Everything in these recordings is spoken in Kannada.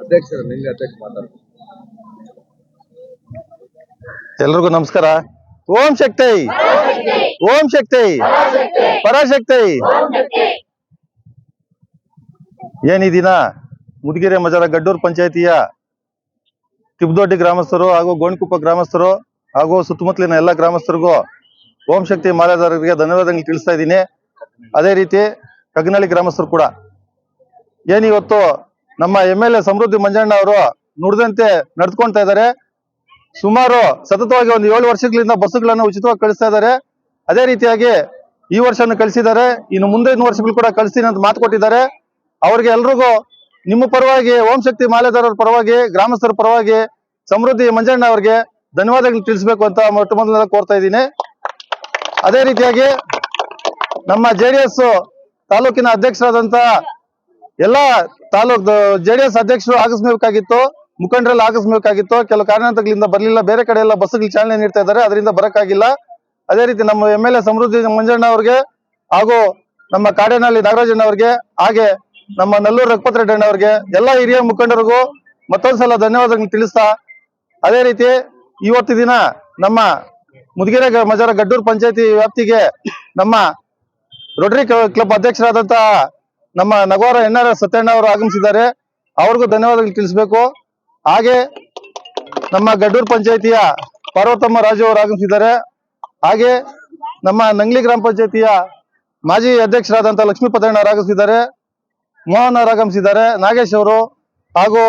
ಅಧ್ಯಕ್ಷರು, ನಿನ್ನೆ ಅಧ್ಯಕ್ಷ ಮಾತಾಡ್ತಾರೆ ಎಲ್ರಿಗೂ ನಮಸ್ಕಾರ. ಓಂ ಶಕ್ತಿ. ಓಂ ಶಕ್ತಿ. ಪರಾಶಕ್ತಿ. ಏನ್ ಈ ದಿನ? ಮುದಗೆರೆ ಮಜಾರ ಗಡ್ಡೂರ್ ಪಂಚಾಯತಿಯ ತಿಬ್ದೊಡ್ಡಿ ಗ್ರಾಮಸ್ಥರು ಹಾಗೂ ಗೋಣಿಕೊಪ್ಪ ಗ್ರಾಮಸ್ಥರು ಹಾಗೂ ಸುತ್ತಮುತ್ತಲಿನ ಎಲ್ಲ ಗ್ರಾಮಸ್ಥರಿಗೂ ಓಂ ಶಕ್ತಿ ಮಾಲಾದಾರರಿಗೆ ಧನ್ಯವಾದಗಳು ತಿಳಿಸ್ತಾ ಇದ್ದೀನಿ. ಅದೇ ರೀತಿ ಕಗ್ನಳ್ಳಿ ಗ್ರಾಮಸ್ಥರು ಕೂಡ. ಏನಿವತ್ತು ನಮ್ಮ M L A Samruddhi Manjanna ಅವರು ನುಡಿದಂತೆ ನಡ್ಕೊಳ್ತಾ ಇದ್ದಾರೆ. ಸುಮಾರು ಸತತವಾಗಿ ಒಂದು ಏಳು ವರ್ಷಗಳಿಂದ ಬಸ್ಸುಗಳನ್ನು ಉಚಿತವಾಗಿ ಕಳಿಸ್ತಾ ಇದ್ದಾರೆ. ಅದೇ ರೀತಿಯಾಗಿ ಈ ವರ್ಷನೂ ಕಳಿಸಿದ್ದಾರೆ. ಇನ್ನು ಮುಂದಿನ ವರ್ಷಗಳು ಕೂಡ ಕಳಿಸ್ತೀನಿ ಅಂತ ಮಾತು ಕೊಟ್ಟಿದ್ದಾರೆ. ಅವ್ರಿಗೆ ಎಲ್ರಿಗೂ ನಿಮ್ಮ ಪರವಾಗಿ, ಓಂ ಶಕ್ತಿ ಮಾಲೆದಾರರ ಪರವಾಗಿ, ಗ್ರಾಮಸ್ಥರ ಪರವಾಗಿ ಸಮೃದ್ಧಿ ಮಂಜಣ್ಣ ಅವರಿಗೆ ಧನ್ಯವಾದಗಳು ತಿಳಿಸ್ಬೇಕು ಅಂತ ಮೊಟ್ಟ ಮೊದಲ ಕೋರ್ತಾ ಇದ್ದೀನಿ. ಅದೇ ರೀತಿಯಾಗಿ ನಮ್ಮ ಜೆ ಡಿ ಎಸ್ ತಾಲೂಕಿನ ಅಧ್ಯಕ್ಷರಾದಂತ ಎಲ್ಲಾ ತಾಲೂಕ್ ಜೆ ಡಿ ಎಸ್ ಅಧ್ಯಕ್ಷರು ಆಗಮಿಸಬೇಕಾಗಿತ್ತು ಮುಖಂಡರಲ್ಲಿ ಆಗಮಿಸಬೇಕಾಗಿತ್ತು ಕೆಲವು ಕಾರಣಾಂತರಗಳಿಂದ ಬರಲಿಲ್ಲ, ಬೇರೆ ಕಡೆ ಎಲ್ಲ ಬಸ್ಸುಗಳು ಚಾಲನೆ ನೀಡ್ತಾ ಇದ್ದಾರೆ, ಅದರಿಂದ ಬರಕ್ಕಾಗಿಲ್ಲ. ಅದೇ ರೀತಿ ನಮ್ಮ M L A Samruddhi Manjanna ಅವ್ರಿಗೆ ಹಾಗೂ ನಮ್ಮ ಕಾಡೇನಹಳ್ಳಿ ನಾಗರಾಜಣ್ಣ ಅವ್ರಿಗೆ, ಹಾಗೆ ನಮ್ಮ ನಲ್ಲೂರು ರಘುಪತ್ ರೆಡ್ಡಿ ಅವ್ರಿಗೆ, ಎಲ್ಲ ಹಿರಿಯ ಮುಖಂಡರಿಗೂ ಮತ್ತೊಂದ್ಸಲ ಧನ್ಯವಾದಗಳು ತಿಳಿಸ್ತಾ, ಅದೇ ರೀತಿ ಇವತ್ತು ದಿನ ನಮ್ಮ ಮುದಗೆರೆ ಮಜಾರ ಗಡ್ಡೂರು ಪಂಚಾಯತಿ ವ್ಯಾಪ್ತಿಗೆ ನಮ್ಮ ರೋಟರಿ ಕ್ಲಬ್ ಅಧ್ಯಕ್ಷರಾದಂತ ನಮ್ಮ ನಗೋರ ಎನ್ ಆರ್ ಸತ್ಯಣ್ಣ ಅವರು ಆಗಮಿಸಿದ್ದಾರೆ. ಅವ್ರಿಗೂ ಧನ್ಯವಾದಗಳು ತಿಳಿಸ್ಬೇಕು. ಹಾಗೆ ನಮ್ಮ ಗಡ್ಡೂರ್ ಪಂಚಾಯತಿಯ ಪಾರ್ವತಮ್ಮ ರಾಜು ಅವರು ಆಗಮಿಸಿದ್ದಾರೆ. ಹಾಗೆ ನಮ್ಮ ನಂಗ್ಲಿ ಗ್ರಾಮ ಪಂಚಾಯತಿಯ ಮಾಜಿ ಅಧ್ಯಕ್ಷರಾದಂತ ಲಕ್ಷ್ಮೀಪತಣ್ಣ ಅವರು ಆಗಮಿಸಿದ್ದಾರೆ. ಮೋಹನ್ ಅವರು ಆಗಮಿಸಿದ್ದಾರೆ. ನಾಗೇಶ್ ಅವರು ಹಾಗೂ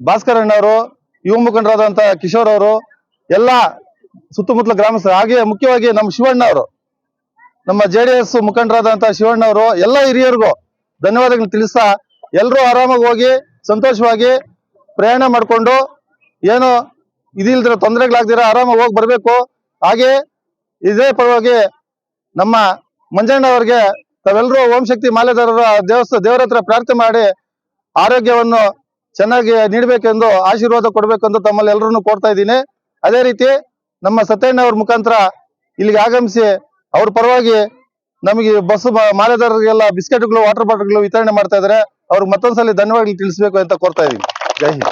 ಭಾಸ್ಕರ್ ಅಣ್ಣವರು ಯುವ ಮುಖಂಡರಾದಂತಹ ಕಿಶೋರ್ ಅವರು, ಎಲ್ಲ ಸುತ್ತಮುತ್ತಲ ಗ್ರಾಮಸ್ಥರು, ಹಾಗೆ ಮುಖ್ಯವಾಗಿ ನಮ್ಮ ಶಿವಣ್ಣ ಅವರು, ನಮ್ಮ ಜೆ ಡಿ ಎಸ್ ಮುಖಂಡರಾದಂತಹ ಶಿವಣ್ಣ ಅವರು, ಎಲ್ಲ ಹಿರಿಯರಿಗೂ ಧನ್ಯವಾದಗಳು ತಿಳಿಸ್ತಾ ಎಲ್ಲರೂ ಆರಾಮಾಗಿ ಹೋಗಿ ಸಂತೋಷವಾಗಿ ಪ್ರಯಾಣ ಮಾಡಿಕೊಂಡು ಏನು ಇದಿಲ್ದಿರ ತೊಂದರೆಗಳಾಗ್ದಿರ ಆರಾಮಾಗಿ ಹೋಗಿ ಬರಬೇಕು. ಹಾಗೆ ಇದೇ ಪರವಾಗಿ ನಮ್ಮ ಮಂಜಣ್ಣ ಅವರಿಗೆ ತಾವೆಲ್ಲರೂ ಓಂ ಶಕ್ತಿ ಮಾಲೆದಾರರ ದೇವಸ್ಥ ದೇವರ ಹತ್ರ ಪ್ರಾರ್ಥನೆ ಮಾಡಿ ಆರೋಗ್ಯವನ್ನು ಚೆನ್ನಾಗಿ ನೀಡಬೇಕೆಂದು ಆಶೀರ್ವಾದ ಕೊಡಬೇಕೆಂದು ತಮ್ಮಲ್ಲಿ ಎಲ್ಲರನ್ನು ಕೋರ್ತಾ ಇದ್ದೀನಿ. ಅದೇ ರೀತಿ ನಮ್ಮ ಸತ್ಯಣ್ಣ ಅವ್ರ ಮುಖಾಂತರ ಇಲ್ಲಿಗೆ ಆಗಮಿಸಿ ಅವ್ರ ಪರವಾಗಿ ನಮಗೆ ಬಸ್ ಮಾರಾಟಗಾರರಿಗೆಲ್ಲ ಬಿಸ್ಕೆಟ್ಗಳು ವಾಟರ್ ಬಾಟಲ್ಗಳು ವಿತರಣೆ ಮಾಡ್ತಾ ಇದ್ದಾರೆ. ಅವ್ರಿಗೆ ಮತ್ತೊಂದ್ಸಲಿ ಧನ್ಯವಾದಗಳು ತಿಳಿಸ್ಬೇಕು ಅಂತ ಕೋರ್ತಾ ಇದೀನಿ ಜೈ ಹಿಂದ್.